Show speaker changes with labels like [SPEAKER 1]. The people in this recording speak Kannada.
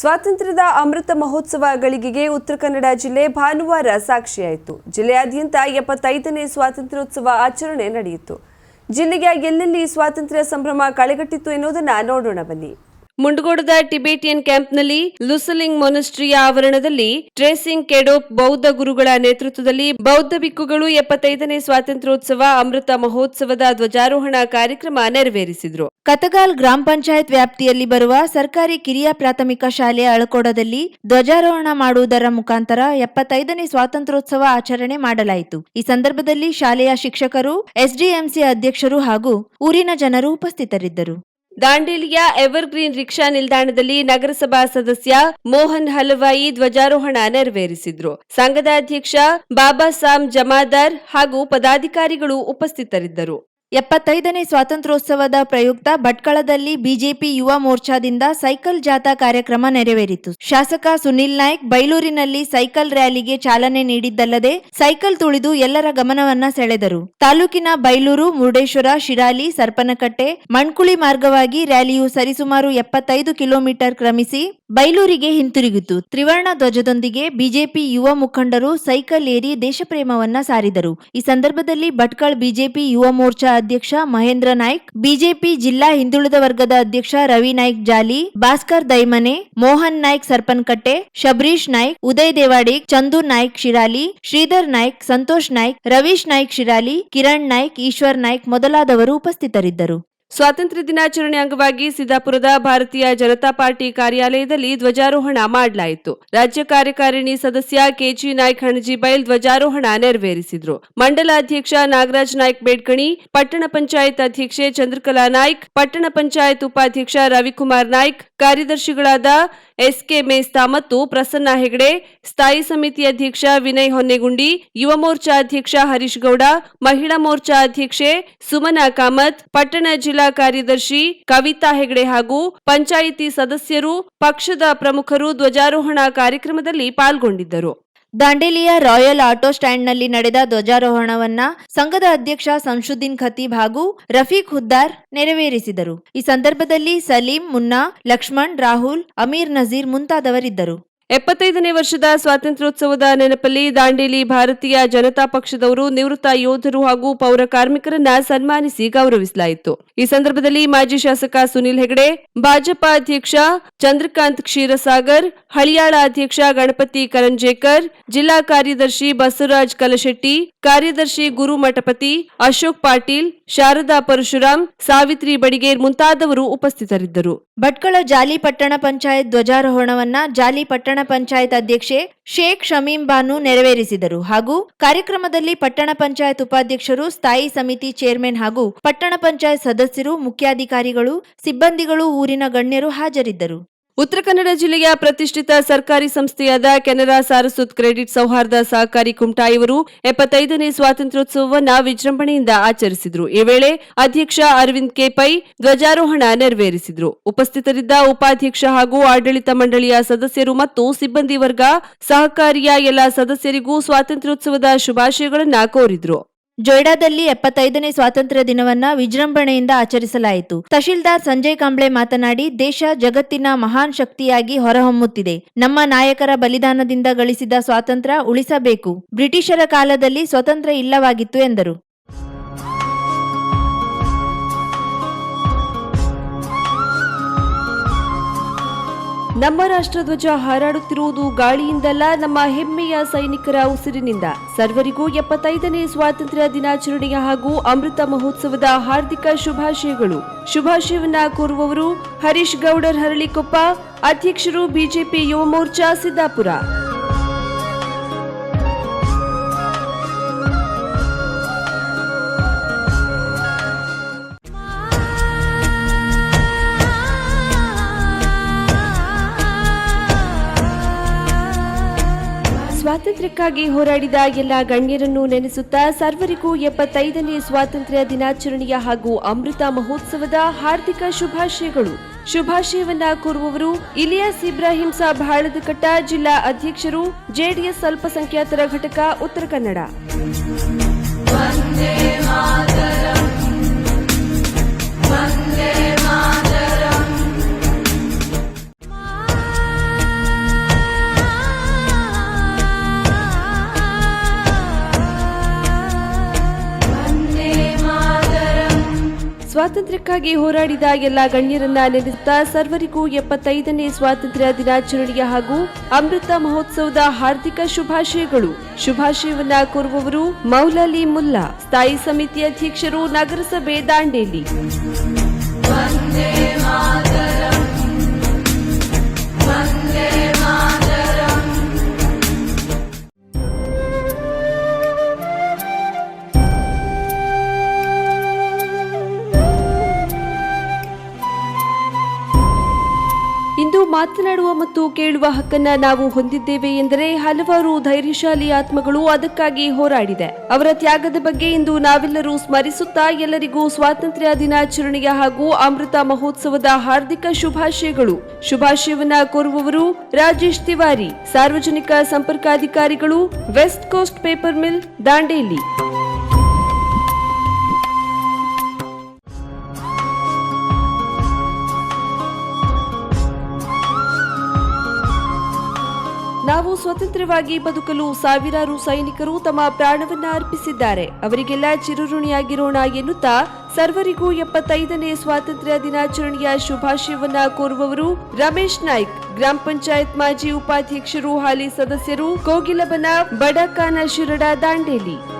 [SPEAKER 1] ಸ್ವಾತಂತ್ರ್ಯದ ಅಮೃತ ಮಹೋತ್ಸವ ಗಳಿಗೆಗೆ ಉತ್ತರ ಕನ್ನಡ ಜಿಲ್ಲೆ ಭಾನುವಾರ ಸಾಕ್ಷಿಯಾಯಿತು. ಜಿಲ್ಲೆಯಾದ್ಯಂತ ಎಪ್ಪತ್ತೈದನೇ ಸ್ವಾತಂತ್ರ್ಯೋತ್ಸವ ಆಚರಣೆ ನಡೆಯಿತು. ಜಿಲ್ಲೆಯ ಎಲ್ಲೆಲ್ಲಿ ಸ್ವಾತಂತ್ರ್ಯ ಸಂಭ್ರಮ ಕಳೆಗಟ್ಟಿತ್ತು ಎನ್ನುವುದನ್ನು ನೋಡೋಣ ಬನ್ನಿ. ಮುಂಡಗೋಡದ ಟಿಬೇಟಿಯನ್ ಕ್ಯಾಂಪ್ನಲ್ಲಿ ಲುಸಲಿಂಗ್ ಮೊನಸ್ಟ್ರಿಯ ಆವರಣದಲ್ಲಿ ಟ್ರೇಸಿಂಗ್ ಕೆಡೋಪ್ ಬೌದ್ಧ ಗುರುಗಳ ನೇತೃತ್ವದಲ್ಲಿ ಬೌದ್ಧ ಬಿಕ್ಕುಗಳು ಎಪ್ಪತ್ತೈದನೇ ಸ್ವಾತಂತ್ರ್ಯೋತ್ಸವ ಅಮೃತ ಮಹೋತ್ಸವದ ಧ್ವಜಾರೋಹಣ ಕಾರ್ಯಕ್ರಮ ನೆರವೇರಿಸಿದರು.
[SPEAKER 2] ಕತಗಾಲ್ ಗ್ರಾಮ ಪಂಚಾಯತ್ ವ್ಯಾಪ್ತಿಯಲ್ಲಿ ಬರುವ ಸರ್ಕಾರಿ ಕಿರಿಯ ಪ್ರಾಥಮಿಕ ಶಾಲೆ ಅಳಕೋಡದಲ್ಲಿ ಧ್ವಜಾರೋಹಣ ಮಾಡುವುದರ ಮುಖಾಂತರ ಎಪ್ಪತ್ತೈದನೇ ಸ್ವಾತಂತ್ರ್ಯೋತ್ಸವ ಆಚರಣೆ ಮಾಡಲಾಯಿತು. ಈ ಸಂದರ್ಭದಲ್ಲಿ ಶಾಲೆಯ ಶಿಕ್ಷಕರು, ಎಸ್ಡಿಎಂಸಿ ಅಧ್ಯಕ್ಷರು ಹಾಗೂ ಊರಿನ ಜನರು ಉಪಸ್ಥಿತರಿದ್ದರು.
[SPEAKER 1] ದಾಂಡೇಲಿಯ ಎವರ್ಗ್ರೀನ್ ರಿಕ್ಷಾ ನಿಲ್ದಾಣದಲ್ಲಿ ನಗರಸಭಾ ಸದಸ್ಯ ಮೋಹನ್ ಹಲವಾಯಿ ಧ್ವಜಾರೋಹಣ ನೆರವೇರಿಸಿದ್ರು. ಸಂಘದ ಅಧ್ಯಕ್ಷ ಬಾಬಾ ಸಾಮ್ ಜಮಾದಾರ್ ಹಾಗೂ ಪದಾಧಿಕಾರಿಗಳು ಉಪಸ್ಥಿತರಿದ್ದರು.
[SPEAKER 2] ಎಪ್ಪತ್ತೈದನೇ ಸ್ವಾತಂತ್ರ್ಯೋತ್ಸವದ ಪ್ರಯುಕ್ತ ಭಟ್ಕಳದಲ್ಲಿ ಬಿಜೆಪಿ ಯುವ ಮೋರ್ಚಾದಿಂದ ಸೈಕಲ್ ಜಾಥಾ ಕಾರ್ಯಕ್ರಮ ನೆರವೇರಿತು. ಶಾಸಕ ಸುನಿಲ್ ನಾಯ್ಕ್ ಬೈಲೂರಿನಲ್ಲಿ ಸೈಕಲ್ ರ್ಯಾಲಿಗೆ ಚಾಲನೆ ನೀಡಿದ್ದಲ್ಲದೆ ಸೈಕಲ್ ತುಳಿದು ಎಲ್ಲರ ಗಮನವನ್ನ ಸೆಳೆದರು. ತಾಲೂಕಿನ ಬೈಲೂರು, ಮುರುಡೇಶ್ವರ, ಶಿರಾಲಿ, ಸರ್ಪನಕಟ್ಟೆ, ಮಣ್ಕುಳಿ ಮಾರ್ಗವಾಗಿ ರ್ಯಾಲಿಯು ಸರಿಸುಮಾರು ಎಪ್ಪತ್ತೈದು ಕಿಲೋಮೀಟರ್ ಕ್ರಮಿಸಿ ಬೈಲೂರಿಗೆ ಹಿಂತಿರುಗಿತು. ತ್ರಿವರ್ಣ ಧ್ವಜದೊಂದಿಗೆ ಬಿಜೆಪಿ ಯುವ ಮುಖಂಡರು ಸೈಕಲ್ ಏರಿ ದೇಶಪ್ರೇಮವನ್ನ ಸಾರಿದರು. ಈ ಸಂದರ್ಭದಲ್ಲಿ ಭಟ್ಕಳ್ ಬಿಜೆಪಿ ಯುವ ಮೋರ್ಚಾ ಅಧ್ಯಕ್ಷ ಮಹೇಂದ್ರ ನಾಯ್ಕ್, ಬಿಜೆಪಿ ಜಿಲ್ಲಾ ಹಿಂದುಳಿದ ವರ್ಗದ ಅಧ್ಯಕ್ಷ ರವಿ ನಾಯ್ಕ್ ಜಾಲಿ, ಭಾಸ್ಕರ್ ದೈಮನೆ, ಮೋಹನ್ ನಾಯ್ಕ್ ಸರ್ಪನ್ಕಟ್ಟೆ, ಶಬರೀಶ್ ನಾಯ್ಕ್, ಉದಯ್ ದೇವಾಡಿಗ್ ಚಂದು ನಾಯ್ಕ್ ಶಿರಾಲಿ, ಶ್ರೀಧರ್ ನಾಯ್ಕ್, ಸಂತೋಷ್ ನಾಯ್ಕ್, ರವೀಶ್ ನಾಯ್ಕ್ ಶಿರಾಲಿ, ಕಿರಣ್ ನಾಯ್ಕ್, ಈಶ್ವರ್ ನಾಯ್ಕ್ ಮೊದಲಾದವರು ಉಪಸ್ಥಿತರಿದ್ದರು.
[SPEAKER 1] ಸ್ವಾತಂತ್ರ್ಯ ದಿನಾಚರಣೆ ಅಂಗವಾಗಿ ಸಿದ್ದಾಪುರದ ಭಾರತೀಯ ಜನತಾ ಪಾರ್ಟಿ ಕಾರ್ಯಾಲಯದಲ್ಲಿ ಧ್ವಜಾರೋಹಣ ಮಾಡಲಾಯಿತು. ರಾಜ್ಯ ಕಾರ್ಯಕಾರಿಣಿ ಸದಸ್ಯ ಕೆಜಿ ನಾಯ್ಕ್ ಹಣಜಿಬೈಲ್ ಧ್ವಜಾರೋಹಣ ನೆರವೇರಿಸಿದ್ರು. ಮಂಡಲ ಅಧ್ಯಕ್ಷ ನಾಗರಾಜ್ ನಾಯ್ಕ ಬೇಡ್ಕಣಿ, ಪಟ್ಟಣ ಪಂಚಾಯತ್ ಅಧ್ಯಕ್ಷೆ ಚಂದ್ರಕಲಾ ನಾಯ್ಕ, ಪಟ್ಟಣ ಪಂಚಾಯತ್ ಉಪಾಧ್ಯಕ್ಷ ರವಿಕುಮಾರ್ ನಾಯ್ಕ್, ಕಾರ್ಯದರ್ಶಿಗಳಾದ ಎಸ್ಕೆ ಮೇಸ್ತಾ ಮತ್ತು ಪ್ರಸನ್ನ ಹೆಗಡೆ, ಸ್ಥಾಯಿ ಸಮಿತಿ ಅಧ್ಯಕ್ಷ ವಿನಯ್ ಹೊನ್ನೆಗುಂಡಿ, ಯುವ ಮೋರ್ಚಾ ಅಧ್ಯಕ್ಷ ಹರೀಶ್ ಗೌಡ, ಮಹಿಳಾ ಮೋರ್ಚಾ ಅಧ್ಯಕ್ಷೆ ಸುಮನಾ ಕಾಮತ್, ಪಟ್ಟಣ ಜಿಲ್ಲಾ ಕಾರ್ಯದರ್ಶಿ ಕವಿತಾ ಹೆಗಡೆ ಹಾಗೂ ಪಂಚಾಯಿತಿ ಸದಸ್ಯರು, ಪಕ್ಷದ ಪ್ರಮುಖರು ಧ್ವಜಾರೋಹಣ ಕಾರ್ಯಕ್ರಮದಲ್ಲಿ ಪಾಲ್ಗೊಂಡಿದ್ದರು.
[SPEAKER 2] ದಾಂಡೇಲಿಯ ರಾಯಲ್ ಆಟೋ ಸ್ಟ್ಯಾಂಡ್ನಲ್ಲಿ ನಡೆದ ಧ್ವಜಾರೋಹಣವನ್ನ ಸಂಘದ ಅಧ್ಯಕ್ಷ ಸಂಶುದ್ದೀನ್ ಖತೀಬ್ ಹಾಗೂ ರಫೀಕ್ ಹುದ್ದಾರ್ ನೆರವೇರಿಸಿದರು. ಈ ಸಂದರ್ಭದಲ್ಲಿ ಸಲೀಂ, ಮುನ್ನಾ, ಲಕ್ಷ್ಮಣ್, ರಾಹುಲ್, ಅಮೀರ್ ನಜೀರ್ ಮುಂತಾದವರಿದ್ದರು.
[SPEAKER 1] ಎಪ್ಪತ್ತೈದನೇ ವರ್ಷದ ಸ್ವಾತಂತ್ರ್ಯೋತ್ಸವದ ನೆನಪಲ್ಲಿ ದಾಂಡೇಲಿ ಭಾರತೀಯ ಜನತಾ ಪಕ್ಷದವರು ನಿವೃತ್ತ ಯೋಧರು ಹಾಗೂ ಪೌರ ಕಾರ್ಮಿಕರನ್ನ ಸನ್ಮಾನಿಸಿ ಗೌರವಿಸಲಾಯಿತು. ಈ ಸಂದರ್ಭದಲ್ಲಿ ಮಾಜಿ ಶಾಸಕ ಸುನಿಲ್ ಹೆಗಡೆ, ಭಾಜಪಾ ಅಧ್ಯಕ್ಷ ಚಂದ್ರಕಾಂತ್ ಕ್ಷೀರಸಾಗರ್, ಹಳಿಯಾಳ ಅಧ್ಯಕ್ಷ ಗಣಪತಿ ಕರಂಜೇಕರ್, ಜಿಲ್ಲಾ ಕಾರ್ಯದರ್ಶಿ ಬಸವರಾಜ್ ಕಲಶೆಟ್ಟಿ, ಕಾರ್ಯದರ್ಶಿ ಗುರು ಮಠಪತಿ ಅಶೋಕ್ ಪಾಟೀಲ್ ಶಾರದಾ ಪರಶುರಾಮ್ ಸಾವಿತ್ರಿ ಬಡಿಗೇರ್ ಮುಂತಾದವರು ಉಪಸ್ಥಿತರಿದ್ದರು.
[SPEAKER 2] ಭಟ್ಕಳ ಜಾಲಿ ಪಟ್ಟಣ ಪಂಚಾಯತ್ ಧ್ವಜಾರೋಹಣವನ್ನ ಜಾಲಿ ಪಟ್ಟಣ ಪಂಚಾಯತ್ ಅಧ್ಯಕ್ಷೆ ಶೇಖ್ ಶಮೀಂ ಬಾನು ನೆರವೇರಿಸಿದರು ಹಾಗೂ ಕಾರ್ಯಕ್ರಮದಲ್ಲಿ ಪಟ್ಟಣ ಪಂಚಾಯತ್ ಉಪಾಧ್ಯಕ್ಷರು, ಸ್ಥಾಯಿ ಸಮಿತಿ ಚೇರ್ಮನ್ ಹಾಗೂ ಪಟ್ಟಣ ಪಂಚಾಯತ್ ಸದಸ್ಯರು, ಮುಖ್ಯಾಧಿಕಾರಿಗಳು, ಸಿಬ್ಬಂದಿಗಳು, ಊರಿನ ಗಣ್ಯರು ಹಾಜರಿದ್ದರು.
[SPEAKER 1] ಉತ್ತರ ಕನ್ನಡ ಜಿಲ್ಲೆಯ ಪ್ರತಿಷ್ಠಿತ ಸರ್ಕಾರಿ ಸಂಸ್ಥೆಯಾದ ಕೆನರಾ ಸಾರಸ್ವತ್ ಕ್ರೆಡಿಟ್ ಸೌಹಾರ್ದ ಸಹಕಾರಿ ಕುಮಟಾ ಇವರು ಎಪ್ಪತ್ತೈದನೇ ಸ್ವಾತಂತ್ರ್ಯೋತ್ಸವವನ್ನ ವಿಜೃಂಭಣೆಯಿಂದ ಆಚರಿಸಿದರು. ಈ ವೇಳೆ ಅಧ್ಯಕ್ಷ ಅರವಿಂದ್ ಕೆ. ಪೈ ಧ್ವಜಾರೋಹಣ ನೆರವೇರಿಸಿದರು. ಉಪಸ್ಥಿತರಿದ್ದ ಉಪಾಧ್ಯಕ್ಷ ಹಾಗೂ ಆಡಳಿತ ಮಂಡಳಿಯ ಸದಸ್ಯರು ಮತ್ತು ಸಿಬ್ಬಂದಿ ವರ್ಗ ಸಹಕಾರಿಯ ಎಲ್ಲ ಸದಸ್ಯರಿಗೂ ಸ್ವಾತಂತ್ರ್ಯೋತ್ಸವದ ಶುಭಾಶಯಗಳನ್ನು ಕೋರಿದ್ರು.
[SPEAKER 2] ಜೊಯ್ಡಾದಲ್ಲಿ ಎಪ್ಪತ್ತೈದನೇ ಸ್ವಾತಂತ್ರ್ಯ ದಿನವನ್ನ ವಿಜೃಂಭಣೆಯಿಂದ ಆಚರಿಸಲಾಯಿತು. ತಹಶೀಲ್ದಾರ್ ಸಂಜಯ್ ಕಾಂಬ್ಳೆ ಮಾತನಾಡಿ, ದೇಶ ಜಗತ್ತಿನ ಮಹಾನ್ ಶಕ್ತಿಯಾಗಿ ಹೊರಹೊಮ್ಮುತ್ತಿದೆ. ನಮ್ಮ ನಾಯಕರ ಬಲಿದಾನದಿಂದ ಗಳಿಸಿದ ಸ್ವಾತಂತ್ರ್ಯ ಉಳಿಸಬೇಕು. ಬ್ರಿಟಿಷರ ಕಾಲದಲ್ಲಿ ಸ್ವತಂತ್ರ ಇಲ್ಲವಾಗಿತ್ತು ಎಂದರು.
[SPEAKER 1] ನಮ್ಮ ರಾಷ್ಟ್ರಧ್ವಜ ಹಾರಾಡುತ್ತಿರುವುದು ಗಾಳಿಯಿಂದಲ್ಲ, ನಮ್ಮ ಹೆಮ್ಮೆಯ ಸೈನಿಕರ ಉಸಿರಿನಿಂದ. ಸರ್ವರಿಗೂ ಎಪ್ಪತ್ತೈದನೇ ಸ್ವಾತಂತ್ರ್ಯ ದಿನಾಚರಣೆಯ ಹಾಗೂ ಅಮೃತ ಮಹೋತ್ಸವದ ಹಾರ್ದಿಕ ಶುಭಾಶಯಗಳು. ಶುಭಾಶಯವನ್ನ ಕೋರುವವರು ಹರೀಶ್ ಗೌಡರ್, ಹರಳಿಕೊಪ್ಪ, ಅಧ್ಯಕ್ಷರು ಬಿಜೆಪಿ ಯುವ ಮೋರ್ಚಾ, ಸಿದ್ದಾಪುರ. ಸ್ವಾತಂತ್ರ್ಯಕ್ಕಾಗಿ ಹೋರಾಡಿದ ಎಲ್ಲ ಗಣ್ಯರನ್ನು ನೆನೆಸುತ್ತಾ ಸರ್ವರಿಗೂ ಎಪ್ಪತ್ತೈದನೇ ಸ್ವಾತಂತ್ರ್ಯ ದಿನಾಚರಣೆಯ ಹಾಗೂ ಅಮೃತ ಮಹೋತ್ಸವದ ಹಾರ್ದಿಕ ಶುಭಾಶಯಗಳು. ಶುಭಾಶಯವನ್ನ ಕೋರುವವರು ಇಲಿಯಾಸ್ ಇಬ್ರಾಹಿಂ ಸಾಬ್ ಹಾಳದಕಟ್ಟ ಜಿಲ್ಲಾ ಅಧ್ಯಕ್ಷರು ಜೆಡಿಎಸ್ ಅಲ್ಪಸಂಖ್ಯಾತರ ಘಟಕ ಉತ್ತರ ಕನ್ನಡ. ಸ್ವಾತಂತ್ರ್ಯಕ್ಕಾಗಿ ಹೋರಾಡಿದ ಎಲ್ಲ ಗಣ್ಯರನ್ನ ನೆನೆಸುತ್ತಾ ಸರ್ವರಿಗೂ ಎಪ್ಪತ್ತೈದನೇ ಸ್ವಾತಂತ್ರ್ಯ ದಿನಾಚರಣೆಯ ಹಾಗೂ ಅಮೃತ ಮಹೋತ್ಸವದ ಹಾರ್ದಿಕ ಶುಭಾಶಯಗಳು. ಶುಭಾಶಯವನ್ನ ಕೋರುವವರು ಮೌಲಾಲಿ ಮುಲ್ಲಾ, ಸ್ಥಾಯಿ ಸಮಿತಿ ಅಧ್ಯಕ್ಷರು ನಗರಸಭೆ ದಾಂಡೇಲಿ. ಮಾತನಾಡುವ ಮತ್ತು ಕೇಳುವ ಹಕ್ಕನ್ನ ನಾವು ಹೊಂದಿದ್ದೇವೆ ಎಂದರೆ ಹಲವಾರು ಧೈರ್ಯಶಾಲಿ ಆತ್ಮಗಳು ಅದಕ್ಕಾಗಿ ಹೋರಾಡಿದೆ. ಅವರ ತ್ಯಾಗದ ಬಗ್ಗೆ ಇಂದು ನಾವೆಲ್ಲರೂ ಸ್ಮರಿಸುತ್ತಾ ಎಲ್ಲರಿಗೂ ಸ್ವಾತಂತ್ರ್ಯ ದಿನಾಚರಣೆಯ ಹಾಗೂ ಅಮೃತ ಮಹೋತ್ಸವದ ಹಾರ್ದಿಕ ಶುಭಾಶಯಗಳು. ಶುಭಾಶಯವನ್ನ ಕೋರುವವರು ರಾಜೇಶ್ ತಿವಾರಿ, ಸಾರ್ವಜನಿಕ ಸಂಪರ್ಕಾಧಿಕಾರಿಗಳು, west coast paper mill, Dandeli. ನಾವು ಸ್ವತಂತ್ರವಾಗಿ ಬದುಕಲು ಸಾವಿರಾರು ಸೈನಿಕರು ತಮ್ಮ ಪ್ರಾಣವನ್ನ ಅರ್ಪಿಸಿದ್ದಾರೆ. ಅವರಿಗೆಲ್ಲ ಚಿರಋಣಿಯಾಗಿರೋಣ ಎನ್ನುತ್ತಾ ಸರ್ವರಿಗೂ ಎಪ್ಪತ್ತೈದನೇ ಸ್ವಾತಂತ್ರ್ಯ ದಿನಾಚರಣೆಯ ಶುಭಾಶಯವನ್ನ ಕೋರುವವರು ರಮೇಶ್ ನಾಯ್ಕ್. ಗ್ರಾಮ ಪಂಚಾಯತ್ ಮಾಜಿ ಉಪಾಧ್ಯಕ್ಷರು ಹಾಲಿ ಸದಸ್ಯರು ಕೋಗಿಲಬನ ಬಡಕಾನ ಶಿರಡ ದಾಂಡೇಲಿ.